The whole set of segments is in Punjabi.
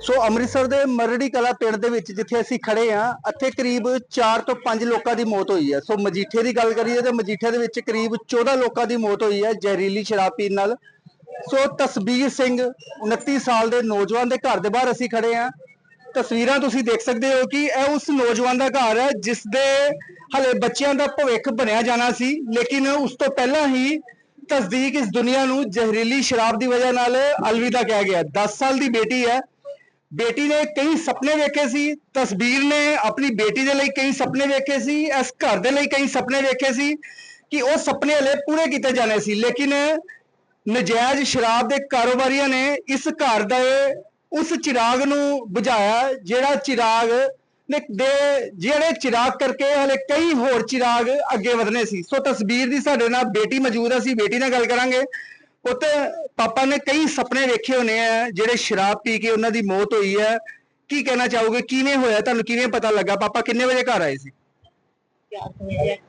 ਸੋ ਅੰਮ੍ਰਿਤਸਰ ਦੇ ਮਰੜੀ ਕਲਾ ਪਿੰਡ ਦੇ ਵਿੱਚ ਜਿੱਥੇ ਅਸੀਂ ਖੜੇ ਆ ਇੱਥੇ ਕਰੀਬ 4 ਤੋਂ 5 ਲੋਕਾਂ ਦੀ ਮੌਤ ਹੋਈ ਹੈ। ਸੋ ਮਜੀਠੇ ਦੀ ਗੱਲ ਕਰੀਏ ਤਾਂ ਮਜੀਠੇ ਦੇ ਵਿੱਚ ਕਰੀਬ 14 ਲੋਕਾਂ ਦੀ ਮੌਤ ਹੋਈ ਹੈ ਜ਼ਹਿਰੀਲੀ ਸ਼ਰਾਬ ਪੀਣ ਨਾਲ। ਸੋ ਤਸਬੀਰ ਸਿੰਘ 29 ਸਾਲ ਦੇ ਨੌਜਵਾਨ ਦੇ ਘਰ ਦੇ ਬਾਹਰ ਅਸੀਂ ਖੜੇ ਆ ਤਸਵੀਰਾਂ ਤੁਸੀਂ ਦੇਖ ਸਕਦੇ ਹੋ ਕਿ ਇਹ ਉਸ ਨੌਜਵਾਨ ਦਾ ਘਰ ਹੈ ਜਿਸ ਦੇ ਹਲੇ ਬੱਚਿਆਂ ਦਾ ਭਵਿੱਖ ਬਣਿਆ ਜਾਣਾ ਸੀ, ਲੇਕਿਨ ਉਸ ਤੋਂ ਪਹਿਲਾਂ ਹੀ ਤਸਦੀਕ ਇਸ ਦੁਨੀਆ ਨੂੰ ਜ਼ਹਿਰੀਲੀ ਸ਼ਰਾਬ ਦੀ ਵਜ੍ਹਾ ਨਾਲ ਅਲਵਿਦਾ ਕਿਹਾ ਗਿਆ। 10 ਸਾਲ ਦੀ ਬੇਟੀ ਹੈ ਬੇਟੀ ਨੇ ਕਈ ਸੁਪਨੇ ਵੇਖੇ ਸੀ, ਤਸਵੀਰ ਨੇ ਆਪਣੀ ਬੇਟੀ ਦੇ ਲਈ ਕਈ ਸੁਪਨੇ ਵੇਖੇ ਸੀ, ਇਸ ਘਰ ਦੇ ਲਈ ਕਈ ਸੁਪਨੇ ਵੇਖੇ ਸੀ ਕਿ ਉਹ ਸੁਪਨੇ ਹਲੇ ਪੂਰੇ ਕੀਤੇ ਜਾਣੇ ਸੀ, ਲੇਕਿਨ ਨਜਾਇਜ਼ ਸ਼ਰਾਬ ਦੇ ਕਾਰੋਬਾਰੀਆਂ ਨੇ ਇਸ ਘਰ ਦਾ ਉਸ ਚਿਰਾਗ ਨੂੰ ਬੁਝਾਇਆ, ਜਿਹੜਾ ਚਿਰਾਗ ਦੇ, ਜਿਹੜੇ ਚਿਰਾਗ ਕਰਕੇ ਹਲੇ ਕਈ ਹੋਰ ਚਿਰਾਗ ਅੱਗੇ ਵਧਨੇ ਸੀ। ਸੋ ਤਸਵੀਰ ਦੀ ਸਾਡੇ ਨਾਲ ਬੇਟੀ ਮੌਜੂਦ ਹੈ ਅਸੀਂ ਬੇਟੀ ਨਾਲ ਗੱਲ ਕਰਾਂਗੇ। ਪੁੱਤ ਪਾਪਾ ਨੇ ਕਈ ਸੁਪਨੇ ਵੇਖੇ ਹੋਣੇ ਆ ਜਿਹੜੇ ਸ਼ਰਾਬ ਪੀ ਕੇ ਉਹਨਾਂ ਦੀ ਮੌਤ ਹੋਈ ਹੈ ਕੀ ਕਹਿਣਾ ਚਾਹੋਗੇ? ਕਿਵੇਂ ਹੋਇਆ? ਤੁਹਾਨੂੰ ਕਿਵੇਂ ਪਤਾ ਲੱਗਾ? ਪਾਪਾ ਕਿੰਨੇ ਵਜੇ ਘਰ ਆਏ ਸੀ?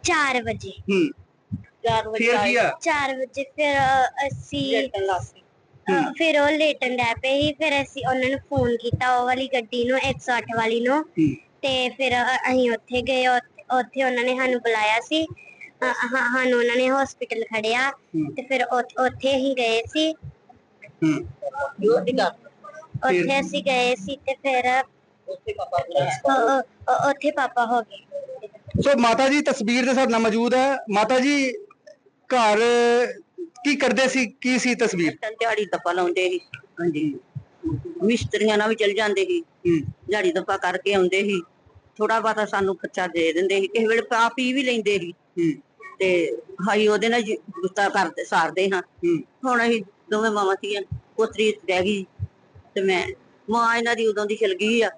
4 ਵਜੇ। ਹੂੰ। ਚਾਰ ਵਜੇ ਫਿਰ ਕੀ ਆ? 4 ਵਜੇ ਫਿਰ ਅ, ਅਸੀਂ ਅ, ਫਿਰ ਉਹ ਲੇਟਣ ਲੱਗ ਪਏ ਸੀ। ਫਿਰ ਅਸੀਂ ਉਹਨਾਂ ਨੂੰ ਫੋਨ ਕੀਤਾ ਉਹ ਵਾਲੀ ਗੱਡੀ ਨੂੰ 108 ਵਾਲੀ ਨੂੰ। ਹੂੰ। ਤੇ ਫਿਰ ਅ, ਅਸੀਂ ਉੱਥੇ ਗਏ। ਉੱਥੇ- ਉੱਥੇ ਉਹਨਾਂ ਨੇ ਸਾਨੂੰ ਬੁਲਾਇਆ ਸੀ। ਸਾਨੂੰ ਉਹਨਾਂ ਨੇ ਹਸਪੀਟਲ ਖੜਿਆ ਹੂੰ। ਤੇ ਫਿਰ ਉੱਥ- ਉੱਥੇ ਹੀ ਗਏ ਸੀ। ਹੂੰ। ਉੱਥੇ ਅਸੀਂ ਗਏ ਸੀ ਤੇ ਫਿਰ ਉੱਥੇ ਪਾਪਾ ਉੱਥੇ ਹੋ ਗਏ। ਸੋ ਮਾਤਾ ਜੀ ਤਸਵੀਰ ਦੇ ਸਾਡੇ ਨਾਲ ਮੌਜੂਦ ਹੈ। ਮਾਤਾ ਜੀ ਘਰ ਕੀ ਕਰਦੇ ਸੀ? ਕੀ ਸੀ ਤਸਵੀਰ? ਦਿਹਾੜੀ ਦੱਪਾ ਲਾਉਂਦੇ ਸੀ। ਹਾਂਜੀ। ਮਿਸਤਰੀਆਂ ਨਾਲ ਵੀ ਚਲ ਜਾਂਦੇ ਸੀ। ਹੂੰ। ਦਿਹਾੜੀ ਦੱਪਾ ਕਰਕੇ ਆਉਂਦੇ ਸੀ। ਥੋੜਾ ਬਹੁਤਾ ਸਾਨੂੰ ਖਰਚਾ ਦੇ ਦਿੰਦੇ ਸੀ। ਕਿਸੇ ਵੇਲੇ ਪਾ ਪੀ ਵੀ ਲੈਂਦੇ ਸੀ। ਹੂੰ। ਤੇ ਹਾਈ ਉਹਦੇ ਨਾਲ ਜੀ ਗੁੱਸਾ ਕਰਦੇ ਸਾਰਦੇ ਹਾਂ। ਹੁਣ ਅਸੀਂ ਦੋਵੇਂ ਮਾਵਾਂ ਧੀਆਂ ਪੁੱਤਰੀ ਰਹਿ ਗਈ ਤੇ ਮੈਂ ਮਾਂ ਇਹਨਾਂ ਦੀ ਉਦੋਂ ਦੀ ਚਲ ਗਈ ਆ।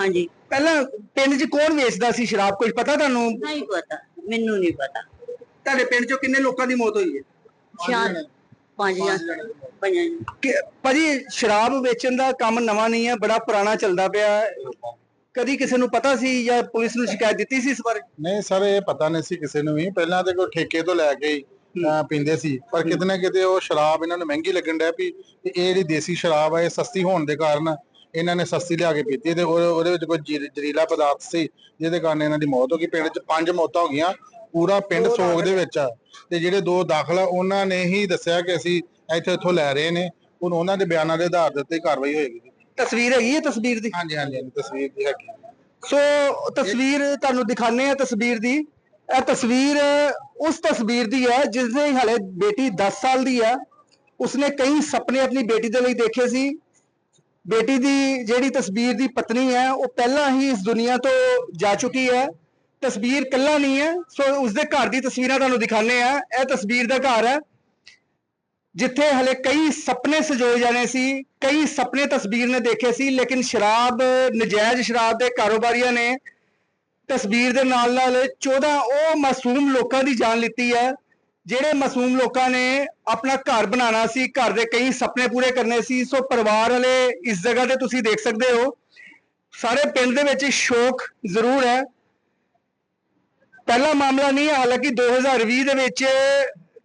ਹਾਂਜੀ। ਪਹਿਲਾਂ ਪਿੰਡ 'ਚ ਕੌਣ ਵੇਚਦਾ ਸੀ ਸ਼ਰਾਬ? ਕੁਝ ਪਤਾ ਤੁਹਾਨੂੰ? ਨਹੀਂ ਪਤਾ ਮੈਨੂੰ ਨਹੀਂ ਪਤਾ। ਤੁਹਾਡੇ ਪਿੰਡ 'ਚੋਂ ਕਿੰਨੇ ਲੋਕਾਂ ਦੀ ਮੌਤ ਹੋਈ ਹੈ? ਸ਼ਾਨ ਪੰਜ ਜਾਂ ਪੰਜਾਂ। ਕਿ ਭਾਜੀ ਸ਼ਰਾਬ ਵੇਚਣ ਦਾ ਕੰਮ ਨਵਾਂ ਨਹੀਂ ਹੈ ਬੜਾ ਪੁਰਾਣਾ ਚੱਲਦਾ ਪਿਆ। ਹੈ। ਕਦੀ ਕਿਸੇ ਨੂੰ ਪਤਾ ਸੀ ਜਾਂ ਪੁਲਿਸ ਨੂੰ ਸ਼ਿਕਾਇਤ ਦਿੱਤੀ ਸੀ ਇਸ ਬਾਰੇ? ਨਹੀਂ ਸਰ ਇਹ ਪਤਾ ਨਹੀਂ ਸੀ ਕਿਸੇ ਨੂੰ ਵੀ। ਪਹਿਲਾਂ ਤੇ ਕੋਈ ਠੇਕੇ ਤੋਂ ਲੈ ਕੇ ਹੀ ਅਹ, ਪੀਂਦੇ ਸੀ। ਪਰ ਕਿਤੇ ਨਾ ਕਿਤੇ ਉਹ ਸ਼ਰਾਬ ਇਹਨਾਂ ਨੂੰ ਮਹਿੰਗੀ ਲੱਗਣ ਡਿਆ ਵੀ ਇਹ ਜਿਹੜੀ ਦੇਸੀ ਸ਼ਰਾਬ ਹੈ ਇਹ ਸਸਤੀ ਹੋਣ ਦੇ ਕਾਰਨ ਇਹਨਾਂ ਨੇ ਸਸਤੀ ਲਿਆ ਕੇ ਪੀਤੀ ਤੇ ਉਹ- ਉਹਦੇ ਵਿੱਚ ਕੋਈ ਜ਼ਹਿ- ਜ਼ਹਿਰੀਲਾ ਪਦਾਰਥ ਸੀ ਜਿਹਦੇ ਕਾਰਨ ਇਹਨਾਂ ਦੀ ਮੌਤ ਹੋ ਗਈ। ਪਿੰਡ 'ਚ ਪੰਜ ਮੌਤਾਂ ਹੋ ਗਈਆਂ ਪੂਰਾ ਪਿੰਡ ਸੋਗ ਦੇ ਵਿੱਚ ਆ। ਤੇ ਜਿਹੜੇ ਦੋ ਦਾਖਲ ਆ ਉਹਨਾਂ ਨੇ ਹੀ ਦੱਸਿਆ ਕਿ ਅਸੀਂ ਇੱਥੇ ਇੱਥੋਂ ਲੈ ਰਹੇ ਨੇ। ਹੁਣ ਉਹਨਾਂ ਦੇ ਬਿਆਨਾਂ ਦੇ ਆਧਾਰ ਉੱਤੇ ਹੀ ਕਾਰਵਾਈ ਹੋਏਗੀ। ਤਸਵੀਰ ਹੈਗੀ ਹੈ ਤਸਵੀਰ ਦੀ? ਹਾਂਜੀ ਹਾਂਜੀ ਹਾਂਜੀ, ਤਸਵੀਰ ਦੀ ਹੈਗੀ ਸੋ ਤਸਵੀਰ ਤੁਹਾਨੂੰ ਦਿਖਾਣੇ ਆ ਤਸਵੀਰ ਦੀ। ਇਹ ਤਸਵੀਰ ਉਸ ਤਸਵੀਰ ਦੀ ਹੈ ਜਿਸ ਦੇ ਹਲੇ ਬੇਟੀ 10 ਸਾਲ ਦੀ ਹੈ। ਉਸਨੇ ਕਈ ਸੁਪਨੇ ਆਪਣੀ ਬੇਟੀ ਦੇ ਲਈ ਦੇਖੇ ਸੀ। ਬੇਟੀ ਦੀ ਜਿਹੜੀ ਤਸਵੀਰ ਦੀ ਪਤਨੀ ਹੈ ਉਹ ਪਹਿਲਾਂ ਹੀ ਇਸ ਦੁਨੀਆ ਤੋਂ ਜਾ ਚੁੱਕੀ ਹੈ। ਤਸਵੀਰ ਕੱਲਾ ਨਹੀਂ ਹੈ। ਸੋ ਉਸਦੇ ਘਰ ਦੀ ਤਸਵੀਰਾਂ ਤੁਹਾਨੂੰ ਦਿਖਾਣੇ ਆ ਇਹ ਤਸਵੀਰ ਦਾ ਘਰ ਹੈ। ਜਿੱਥੇ ਹਲੇ ਕਈ ਸੁਪਨੇ ਸਜੋਏ ਜਾਣੇ ਸੀ ਕਈ ਸੁਪਨੇ ਤਸਵੀਰ ਨੇ ਦੇਖੇ ਸੀ ਲੇਕਿਨ ਸ਼ਰਾਬ ਨਜਾਇਜ਼ ਸ਼ਰਾਬ ਦੇ ਕਾਰੋਬਾਰੀਆਂ ਨੇ ਤਸਵੀਰ ਦੇ ਨਾਲ ਨਾਲ 14 ਉਹ ਮਾਸੂਮ ਲੋਕਾਂ ਦੀ ਜਾਨ ਲਿੱਤੀ ਹੈ ਜਿਹੜੇ ਮਾਸੂਮ ਲੋਕਾਂ ਨੇ ਆਪਣਾ ਘਰ ਬਣਾਉਣਾ ਸੀ ਘਰ ਦੇ ਕਈ ਸੁਪਨੇ ਪੂਰੇ ਕਰਨੇ ਸੀ। ਸੋ ਪਰਿਵਾਰ ਵਾਲੇ ਇਸ ਜਗ੍ਹਾ ਤੇ ਤੁਸੀਂ ਦੇਖ ਸਕਦੇ ਹੋ ਸਾਰੇ ਪਿੰਡ ਦੇ ਵਿੱਚ ਸ਼ੋਕ ਜ਼ਰੂਰ ਹੈ। ਪਹਿਲਾ ਮਾਮਲਾ ਨਹੀਂ ਹੈ, ਹਾਲਾਂਕਿ 2020 ਦੇ ਵਿੱਚ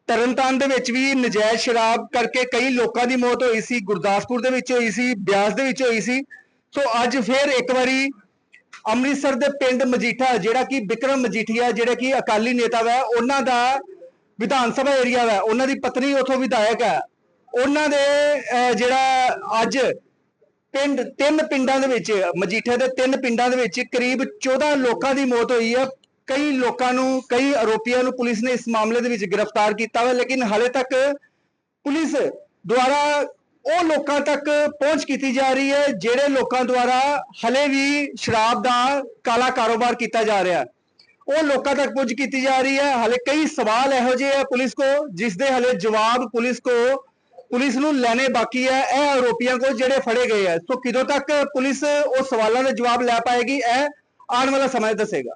ਤਰਨਤਾਰਨ ਦੇ ਵਿੱਚ ਵੀ ਨਜਾਇਜ਼ ਸ਼ਰਾਬ ਕਰਕੇ ਕਈ ਲੋਕਾਂ ਦੀ ਮੌਤ ਹੋਈ ਸੀ, ਗੁਰਦਾਸਪੁਰ ਦੇ ਵਿੱਚ ਹੋਈ ਸੀ, ਬਿਆਸ ਦੇ ਵਿੱਚ ਹੋਈ ਸੀ। ਸੋ ਅੱਜ ਫਿਰ ਇੱਕ ਵਾਰੀ ਅੰਮ੍ਰਿਤਸਰ ਦੇ ਪਿੰਡ ਮਜੀਠਾ, ਜਿਹੜਾ ਕਿ ਵਿਕਰਮ ਮਜੀਠੀਆ, ਜਿਹੜੇ ਕਿ ਅਕਾਲੀ ਨੇਤਾ ਵਾ, ਉਹਨਾਂ ਦਾ ਵਿਧਾਨ ਸਭਾ ਏਰੀਆ ਵਾ, ਉਹਨਾਂ ਦੀ ਪਤਨੀ ਉਥੋਂ ਵਿਧਾਇਕ ਹੈ। ਉਹਨਾਂ ਦੇ ਜਿਹੜਾ ਅੱਜ ਪਿੰਡ, ਤਿੰਨ ਪਿੰਡਾਂ ਦੇ ਵਿੱਚ, ਮਜੀਠੇ ਦੇ ਤਿੰਨ ਪਿੰਡਾਂ ਦੇ ਵਿੱਚ ਕਰੀਬ 14 ਲੋਕਾਂ ਦੀ ਮੌਤ ਹੋਈ ਹੈ। ਕਈ ਲੋਕਾਂ ਨੂੰ, ਕਈ ਆਰੋਪੀਆਂ ਨੂੰ ਪੁਲਿਸ ਨੇ ਇਸ ਮਾਮਲੇ ਦੇ ਵਿੱਚ ਗ੍ਰਿਫਤਾਰ ਕੀਤਾ ਹੈ ਲੇਕਿਨ ਹਾਲੇ ਤੱਕ ਪੁਲਿਸ ਦੁਆਰਾ ਉਹ ਲੋਕਾਂ ਤੱਕ ਪਹੁੰਚ ਕੀਤੀ ਜਾ ਰਹੀ ਹੈ, ਜਿਹੜੇ ਲੋਕਾਂ ਦੁਆਰਾ ਹਲੇ ਵੀ ਸ਼ਰਾਬ ਦਾ ਕਾਲਾ ਕਾਰੋਬਾਰ ਕੀਤਾ ਜਾ ਰਿਹਾ। ਹੈ ਉਹ ਲੋਕਾਂ ਤੱਕ ਪੁੱਜ ਕੀਤੀ ਜਾ ਰਹੀ ਹੈ। ਹਲੇ ਕਈ ਸਵਾਲ ਇਹੋ ਜਿਹੇ ਆ ਪੁਲਿਸ ਕੋ, ਜਿਸ ਦੇ ਹਲੇ ਜਵਾਬ ਪੁਲਿਸ ਕੋ, ਪੁਲਿਸ ਨੂੰ ਲੈਣੇ ਬਾਕੀ ਹੈ, ਇਹ ਆਰੋਪੀਆਂ ਕੋ ਜਿਹੜੇ ਫੜੇ ਗਏ ਆ। ਸੋ ਕਿਦੋਂ ਤੱਕ ਪੁਲਿਸ ਉਹ ਸਵਾਲਾਂ ਦੇ ਜਵਾਬ ਲੈ ਪਾਏਗੀ, ਇਹ ਆਉਣ ਵਾਲਾ ਸਮਾਂ ਦੱਸੇਗਾ।